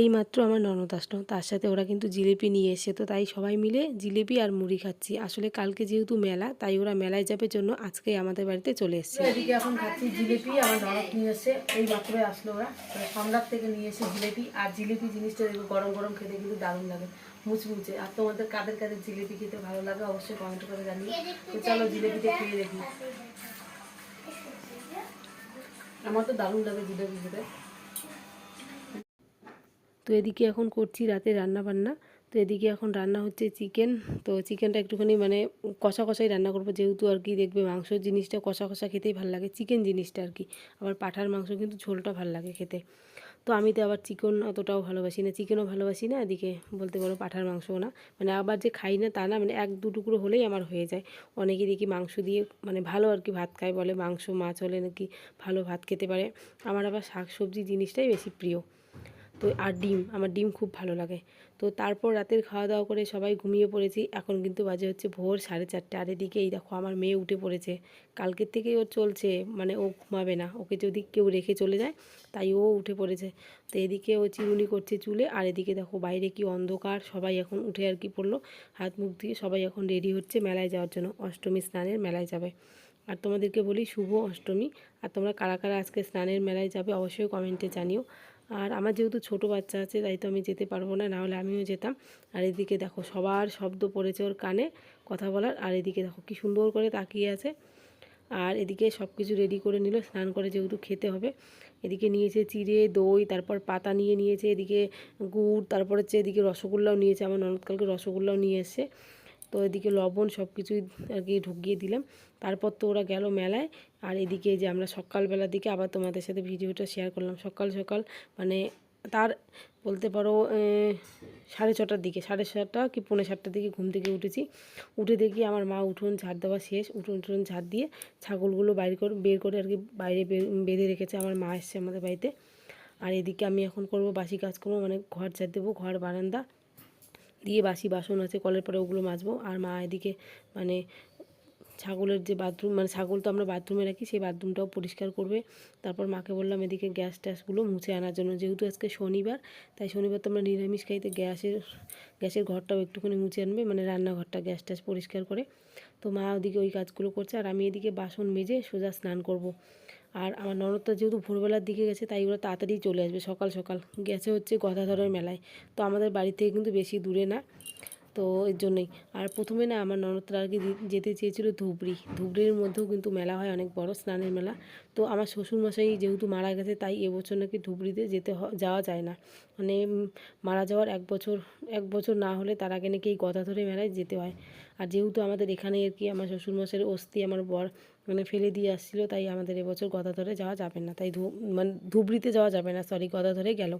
এই মাত্র আমার ননদ আসলো। তার সাথে ওরা কিন্তু জিলিপি নিয়ে এসে তো তাই সবাই মিলে জিলিপি আর মুড়ি খাচ্ছি। আসলে কালকে যেহেতু মেলা, তাই ওরা মেলায় যাবে জন্য আজকে আমাদের বাড়িতে চলে এসেছে। এদিকে এখন খাচ্ছি জিলিপি, আমার ননদ নিয়ে এসে এই মাত্র আসলো ওরা। সম্রাট থেকে নিয়ে এসে জিলিপি আর জিলিপি জিনিসটা দেখো গরম গরম খেতে কিন্তু দারুণ লাগে, মুচমুচে। আর তোমাদের কাদের কাদের জিলিপি খেতে ভালো লাগে অবশ্যই কমেন্ট করে জানিয়ে তো চলো জিলিপিটা খেয়ে দেখি। আমার তো দারুণ লাগে জিলিপি খেতে। তো এদিকে এখন করছি রাতে রান্না বান্না তো এদিকে এখন রান্না হচ্ছে চিকেন। তো চিকেনটা একটুখানি মানে কষা কষাই রান্না করব, যেহেতু আর কি দেখবে মাংস জিনিসটা কষা কষা খেতেই ভালো লাগে, চিকেন জিনিসটা আর কি। আবার পাঠার মাংস কিন্তু ঝোলটা ভালো লাগে খেতে। তো আমি তো আবার চিকেন অতটাও ভালোবাসি না, চিকেনও ভালোবাসি না, এদিকে বলতে পারো পাঠার মাংসও না। মানে আবার যে খাই না তা না মানে এক দু টুকরো হলেই আমার হয়ে যায়। অনেকে দেখি মাংস দিয়ে মানে ভালো আর কি ভাত খায় বলে, মাংস, মাছ হলে নাকি ভালো ভাত খেতে পারে। আমার আবার শাক সবজি জিনিসটাই বেশি প্রিয়। তো আর ডিম, আমার ডিম খুব ভালো লাগে। তো তারপর রাতের খাওয়া দাওয়া করে সবাই ঘুমিয়ে পড়েছি। এখন কিন্তু বাজে হচ্ছে ভোর সাড়ে চারটে। আর এদিকে এই দেখো, আমার মেয়ে উঠে পড়েছে। কালকের থেকেই ওর চলছে মানে ও ঘুমাবে না। ওকে যদি কেউ রেখে চলে যায়, তাই ও উঠে পড়েছে। তো এদিকে ও চিরুনি করছে চুলে। আর এদিকে দেখো, বাইরে কি অন্ধকার। সবাই এখন উঠে আর কি পড়ল। হাত মুখ দিয়ে সবাই এখন রেডি হচ্ছে মেলায় যাওয়ার জন্য। অষ্টমী স্নানের মেলায় যাবে। আর তোমাদেরকে বলি, শুভ অষ্টমী। আর তোমরা কারা কারা আজকে স্নানের মেলায় যাবে, অবশ্যই কমেন্টে জানিও। আর আমার যেহেতু ছোট বাচ্চা আছে, তাই তো আমি যেতে পারব না, নাহলে আমিও যেতাম। আর এদিকে দেখো সবার শব্দ পড়েছে ওর কানে কথা বলার, আর এদিকে দেখো কি সুন্দর করে তাকিয়ে আছে। আর এদিকে সব কিছু রেডি করে নিল, স্নান করে যেহেতু খেতে হবে। এদিকে নিয়েছে চিড়ে, দই, তারপর পাতা নিয়ে নিয়েছে, এদিকে গুড়, তারপর হচ্ছে এদিকে রসগোল্লাও নিয়েছে, আমার ননদকালকে রসগোল্লাও নিয়ে এসছে। তো এদিকে লবণ সব কিছুই আর কি ঢুকিয়ে দিলাম। তারপর তো ওরা গেল মেলায়। আর এদিকে যে আমরা সকালবেলার দিকে আবার তোমাদের সাথে ভিডিওটা শেয়ার করলাম। সকাল সকাল মানে তার বলতে পারো সাড়ে ছটার দিকে, সাড়ে ছটা কি পৌনে সাতটার দিকে ঘুম থেকে উঠেছি। উঠে দেখি আমার মা উঠোন ঝাড় দেওয়া শেষ। উঠোন উঠোন ঝাড় দিয়ে ছাগলগুলো বাইরে করে, বের করে আর কি বাইরে বেঁধে রেখেছে। আমার মা এসছে আমাদের বাড়িতে। আর এদিকে আমি এখন করব বাসি কাজ করব মানে ঘর ঝাড় দেবো, ঘর, বারান্দা। দিয়ে বাসি বাসন আছে কলের পরে ওগুলো মাজবো। আর মা এদিকে মানে ছাগলের যে বাথরুম মানে ছাগল তো আমরা বাথরুমে রাখি, সেই বাথরুমটাও পরিষ্কার করবে। তারপর মাকে বললাম, এদিকে গ্যাস ট্যাসগুলো মুছে আনার জন্য, যেহেতু আজকে শনিবার, তাই শনিবার তো আমরা নিরামিষ খাইতে গ্যাসের গ্যাসের ঘরটাও একটুখানি মুছে আনবে মানে রান্নাঘরটা গ্যাস ট্যাস পরিষ্কার করে। তো মা ওদিকে ওই কাজগুলো করছে, আর আমি এদিকে বাসন মেজে সোজা স্নান করব। আর আমার ননদটা যেহেতু ভোরবেলার দিকে গেছে, তাই ওরা তাড়াতাড়ি চলে আসবে সকাল সকাল। গেছে হচ্ছে গদাধরের মেলায়। তো আমাদের বাড়ি থেকে কিন্তু বেশি দূরে না। তো এর জন্যই। আর প্রথমে না আমার ননদরা আর কি যেতে চেয়েছিল ধুবড়ি। ধুবড়ির মধ্যেও কিন্তু মেলা হয়, অনেক বড় স্নানের মেলা। তো আমার শ্বশুরমশাই যেহেতু মারা গেছে, তাই এবছর নাকি ধুবড়িতে যেতে যাওয়া যায় না। মানে মারা যাওয়ার এক বছর এক বছর না হলে তার আগে নাকি এই গদাধরে মেলায় যেতে হয়। আর যেহেতু আমাদের এখানে আর কি আমার শ্বশুরমশাইয়ের অস্থি, আমার বর মানে ফেলে দিয়ে আসছিল, তাই আমাদের এবছর গদাধরে যাওয়া যাবে না। তাই ধু মানে ধুবড়িতে যাওয়া যাবে না সরি গদাধরে গেল।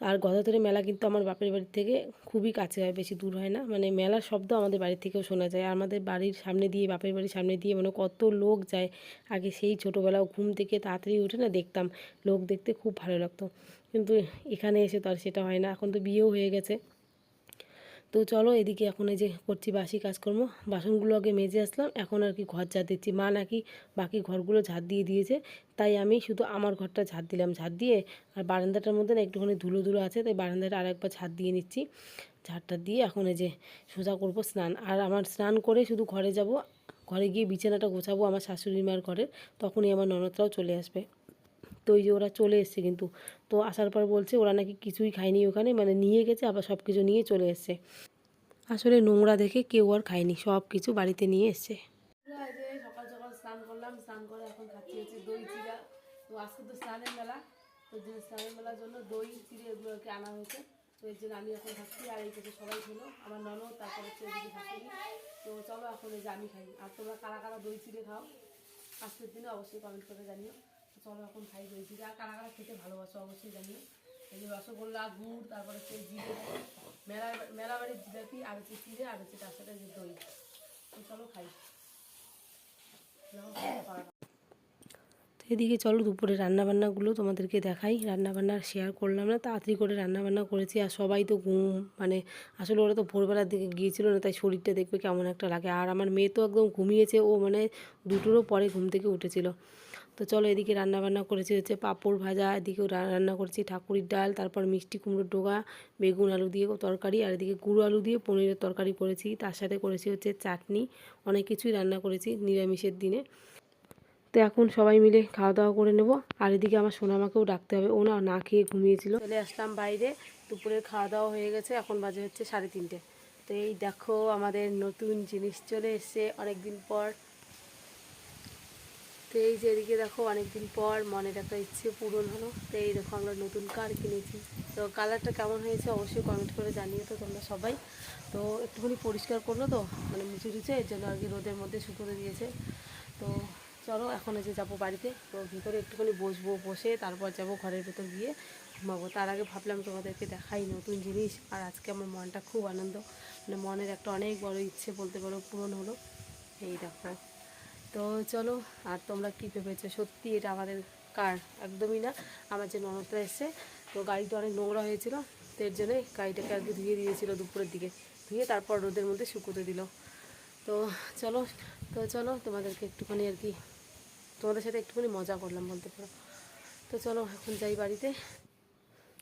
আর গদাধরের মেলা কিন্তু আমার বাপের বাড়ি থেকে খুবই কাছে হয়, বেশি দূর হয় না। মানে মেলার শব্দ আমাদের বাড়ি থেকেও শোনা যায়। আমাদের বাড়ির সামনে দিয়ে, বাপের বাড়ির সামনে দিয়ে মানে কত লোক যায়। আগে সেই ছোটোবেলাও ঘুম থেকে তাড়াতাড়ি উঠে না দেখতাম, লোক দেখতে খুব ভালো লাগতো। কিন্তু এখানে এসে তো আর সেটা হয় না। এখন তো বিয়েও হয়ে গেছে। তো চলো এদিকে এখন এই যে করছি বাসি কাজকর্ম। বাসনগুলো আগে মেজে আসলাম, এখন আর কি ঘর ঝাড় দিচ্ছি। মা নাকি বাকি ঘরগুলো ঝাড় দিয়ে দিয়েছে, তাই আমি শুধু আমার ঘরটা ঝাড় দিলাম। ঝাড় দিয়ে আর বারান্দাটার মধ্যে না একটুখানি ধুলো ধুলো আছে, তাই বারান্দাটা আর একবার ঝাড় দিয়ে নিচ্ছি। ঝাড়টা দিয়ে এখন এই যে সোজা করব স্নান। আর আমার স্নান করে শুধু ঘরে যাব, ঘরে গিয়ে বিছানাটা গোছাবো আমার শাশুড়ি মার ঘরে, তখনই আমার ননদরাও চলে আসবে। তো ওই যে ওরা চলে এসছে কিন্তু। তো আসার পর বলছে ওরা নাকি কিছুই খায়নি ওখানে মানে নিয়ে গেছে, আবার সব কিছু নিয়ে চলে এসছে। আসলে নোংরা দেখে কেউ আর খায়নি সব কিছু বাড়িতে নিয়ে এসছে। সকাল সকাল স্নান করলাম, স্নান করে এখন খাচ্ছি দই তো তো স্নানের মেলা, তো মেলার জন্য দই আনা হয়েছে। তো আর এই থেকে সবাই খেলো, আমার ননদ, তারপর তো চলো এখন এই আমি আর তোমরা কারা কারা দই চিড়ে খাও, আজকের দিনে অবশ্যই কমেন্ট করে জানিও। চলো এখন খাই চিড়ে আর কারা কারা খেতে ভালোবাসো অবশ্যই জানিও এই যে রসগোল্লা, গুড়, তারপরে হচ্ছে জিরে। মেলা মেলা বাড়ির জিলাপি, আর হচ্ছে চিড়ে, আর হচ্ছে তার সাথে যে দই। চলো খাই। এদিকে চলো দুপুরে রান্নাবান্নাগুলো তোমাদেরকে দেখাই। রান্নাবান্না শেয়ার করলাম না, তাড়াতাড়ি করে রান্নাবান্না করেছি। আর সবাই তো ঘুম মানে আসলে ওরা তো ভোরবেলার দিকে গিয়েছিল না, তাই শরীরটা দেখবে কেমন একটা লাগে। আর আমার মেয়ে তো একদম ঘুমিয়েছে, ও মানে দুটোরও পরে ঘুম থেকে উঠেছিল। তো চলো এদিকে রান্না বান্না করেছি হচ্ছে পাঁপড় ভাজা এদিকেও রান্না করেছি ঠাকুরির ডাল, তারপর মিষ্টি কুমড়োর ডোগা, বেগুন আলু দিয়ে তরকারি, আর এদিকে গুঁড়ো আলু দিয়ে পনিরের তরকারি করেছি। তার সাথে করেছি হচ্ছে চাটনি, অনেক কিছুই রান্না করেছি নিরামিষের দিনে। তো এখন সবাই মিলে খাওয়া দাওয়া করে নেব। আর এদিকে আমার সোনামাকেও ডাকতে হবে, ও না না খেয়ে ঘুমিয়েছিল। চলে আসলাম বাইরে, দুপুরের খাওয়া দাওয়া হয়ে গেছে, এখন বাজে হচ্ছে সাড়ে তিনটে। তো এই দেখো আমাদের নতুন জিনিস চলে এসছে অনেক দিন পর তো এই যে এদিকে দেখো, অনেকদিন পর মনের একটা ইচ্ছে পূরণ হলো। তো এই দেখো, আমরা নতুন কার কিনেছি। তো কালারটা কেমন হয়েছে অবশ্যই কমেন্ট করে জানিয়ে তো তোমরা সবাই। তো একটুখানি পরিষ্কার করল তো মানে মুছে টুছে, এর জন্য আর কি রোদের মধ্যে শুকোতে দিয়েছে। তো চলো, এখন যে যাব বাড়িতে। তো ভিতরে একটুখানি বসবো, বসে তারপর যাব ঘরের ভেতর গিয়ে ঘুমাবো। তার আগে ভাবলাম তোমাদেরকে দেখাই নতুন জিনিস, আর আজকে আমার মনটা খুব আনন্দ। মানে মনের একটা অনেক বড় ইচ্ছে বলতে পারো, পূরণ হলো। এই দেখো। তো চলো, আর তোমরা কী ভেবেছো? সত্যি এটা আমাদের কার? একদমই না। আমার যে ননদটা এসছে, তো গাড়িটা অনেক নোংরা হয়েছিল, তো এর জন্যই গাড়িটাকে আর ধুয়ে দিয়েছিল দুপুরের দিকে। ধুয়ে তারপর রোদের মধ্যে শুকোতে দিল। তো চলো তো চলো, তোমাদেরকে একটুখানি আর কি, তোমাদের সাথে একটুখানি মজা করলাম বলতে পারো। তো চলো, এখন যাই বাড়িতে।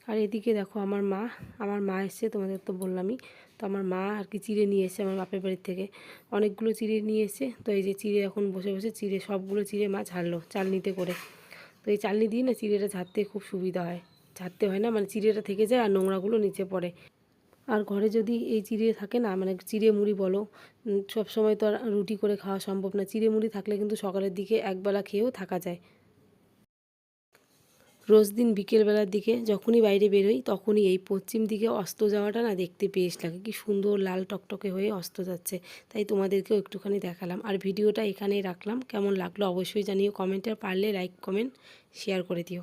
আর এদিকে দেখো, আমার মা আমার মা এসছে, তোমাদের তো বললামই। তো আমার মা আর কি চিড়ে নিয়ে এসছে আমার বাপের বাড়ির থেকে। অনেকগুলো চিড়ে নিয়ে এসছে। তো এই যে চিড়ে এখন বসে বসে চিড়ে, সবগুলো চিড়ে মা ঝাড়লো চালনিতে করে। তো এই চালনি দিয়ে না চিড়েটা ঝাড়তে খুব সুবিধা হয়। ঝাড়তে হয় না মানে চিড়েটা থেকে যায় আর নোংরাগুলো নিচে পড়ে। আর ঘরে যদি এই চিড়ে থাকে না মানে চিড়ে মুড়ি বলো সব সময় তো আর রুটি করে খাওয়া সম্ভব না। চিড়ে মুড়ি থাকলে কিন্তু সকালের দিকে একবেলা খেয়েও থাকা যায়। রোজ দিন বিকেলবেলার দিকে যখনই বাইরে বেরোই, তখনই এই পশ্চিম দিকে অস্ত যাওয়াটা না দেখতে বেশ লাগে। কি সুন্দর লাল টকটকে হয়ে অস্ত যাচ্ছে। তাই তোমাদেরকেও একটুখানি দেখালাম। আর ভিডিওটা এখানেই রাখলাম। কেমন লাগল অবশ্যই জানিও কমেন্টে। পারলে লাইক কমেন্ট শেয়ার করে দিও।